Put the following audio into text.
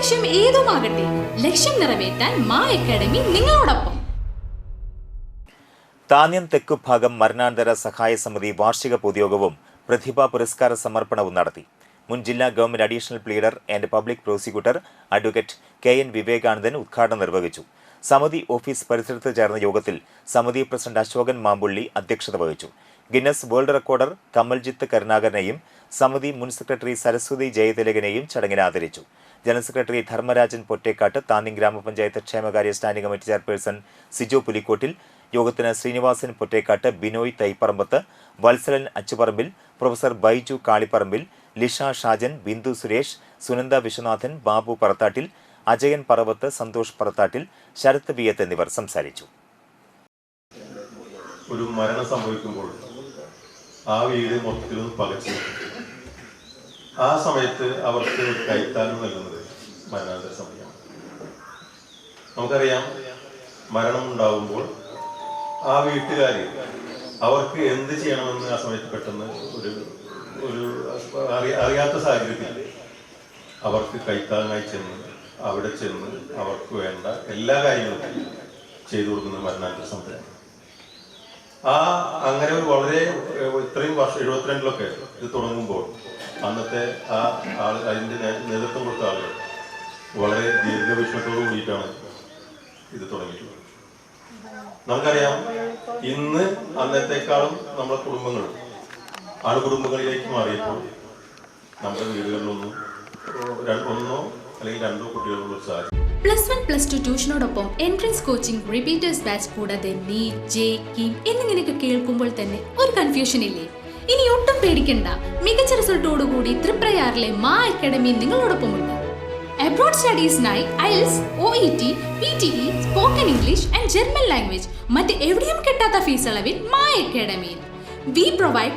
ലക്ഷ്യം ഏതുമാകട്ടെ ലക്ഷ്യം നിറവേറ്റാൻ മാ അക്കാഡമി നിങ്ങളോടൊപ്പം. താന്യം തെക്കുഭാഗം മരണാന്തര സഹായ സമിതി വാർഷിക പൊതുയോഗവും പ്രതിഭാ പുരസ്കാര സമർപ്പണവും നടത്തി. മുൻ ജില്ലാ government additional pleader and public prosecutor advocate K N Vivekanandan ഉദ്ഘാടനം നിർവഹിച്ചു. സമിതി ഓഫീസ് പരിസരത്ത് ചേർന്ന യോഗത്തിൽ സമിതി പ്രസിഡന്റ് അശോകൻ മാമ്പുള്ളി അധ്യക്ഷത വഹിച്ചു. ഗിന്നസ് വേൾഡ് റെക്കോർഡർ കമൽജിത്ത് കരുണാകരനെയും സമിതി മുൻ സെക്രട്ടറി സരസ്വതി ജയതിലകനെയും ചടങ്ങിൽ ആദരിച്ചു. ജനറൽ സെക്രട്ടറി ധർമ്മരാജൻ പൊറ്റേക്കാട്ട് താന്നി ഗ്രാമപഞ്ചായത്ത് ക്ഷേമകാര്യ standing committee chairperson Siju Pulikottil യോഗത്തിന് ശ്രീനിവാസൻ പൊറ്റേക്കാട്ട് ബിനോയ് തൈപ്പറമ്പത്ത് വത്സലൻ അച്ചുപറമ്പിൽ പ്രൊഫസർ ബൈജു കാളിപ്പറമ്പിൽ ലിഷ ഷാജൻ ബിന്ദു സുരേഷ് സുനന്ദ വിശ്വനാഥൻ ബാബു പറത്താട്ടിൽ അജയൻ പറവത്ത് സന്തോഷ് പറത്താട്ടിൽ ശരത് വിയത്ത് എന്നിവർ സംസാരിച്ചു. ഒരു മരണം സംഭവിക്കുമ്പോൾ ആ വീട് മൊത്തത്തിലൊന്ന് പകച്ചു. ആ സമയത്ത് അവർക്ക് കൈത്താലം നൽകുന്നത് മരണാന്തര സമയമാണ്. നമുക്കറിയാം മരണം ഉണ്ടാകുമ്പോൾ ആ വീട്ടുകാർ അവർക്ക് എന്ത് ചെയ്യണമെന്ന് ആ സമയത്ത് പെട്ടെന്ന് ഒരു ഒരു അറിയ- അറിയാത്ത സാഹചര്യത്തിൽ അവർക്ക് കൈത്താങ്ങായി ചെന്ന് അവിടെ ചെന്ന് അവർക്ക് വേണ്ട എല്ലാ കാര്യങ്ങളും ചെയ്തു കൊടുക്കുന്ന മരണാനന്തര സമുദായം. ആ അങ്ങനെ ഒരു വളരെ ഇത്രയും വർഷം എഴുപത്തിരണ്ടിലൊക്കെ ഇത് തുടങ്ങുമ്പോൾ അന്നത്തെ ആ ആൾ അതിന്റെ നേതൃത്വം കൊടുത്ത ആളുകൾ വളരെ ദീർഘവീക്ഷണത്തോട് കൂടിയിട്ടാണ് ഇത് തുടങ്ങിയിട്ടുള്ളത്. നമുക്കറിയാം ഇന്ന് അന്നത്തെക്കാളും നമ്മുടെ കുടുംബങ്ങൾ ആളുകുടുംബങ്ങളിലേക്ക് മാറിയപ്പോൾ നമ്മുടെ വീടുകളിലൊന്നും ഒന്നോ അല്ലെങ്കിൽ രണ്ടോ കുട്ടികളുള്ള സാഹചര്യം. പ്ലസ് വൺ പ്ലസ് ടു ട്യൂഷനോടൊപ്പം എൻട്രൻസ് കോച്ചിംഗ് റിപ്പീറ്റേഴ്സ് ബാച്ച് കൂടാതെ നീറ്റ് ജെ കീം എന്നിങ്ങനെയൊക്കെ കേൾക്കുമ്പോൾ തന്നെ ഒരു കൺഫ്യൂഷൻ ഇല്ലേ? ഇനി ഒട്ടും പേടിക്കണ്ട. മികച്ച റിസൾട്ടോടുകൂടി തൃപ്രയാറിലെ മാ അക്കാഡമി നിങ്ങളോടൊപ്പമുണ്ട്. Abroad സ്റ്റഡീസിനായി IELTS O E T P T E spoken English and German language മറ്റ് എവിടെയും കിട്ടാത്ത ഫീസ് അളവിൽ മാ അക്കാഡമിയിൽ. We provide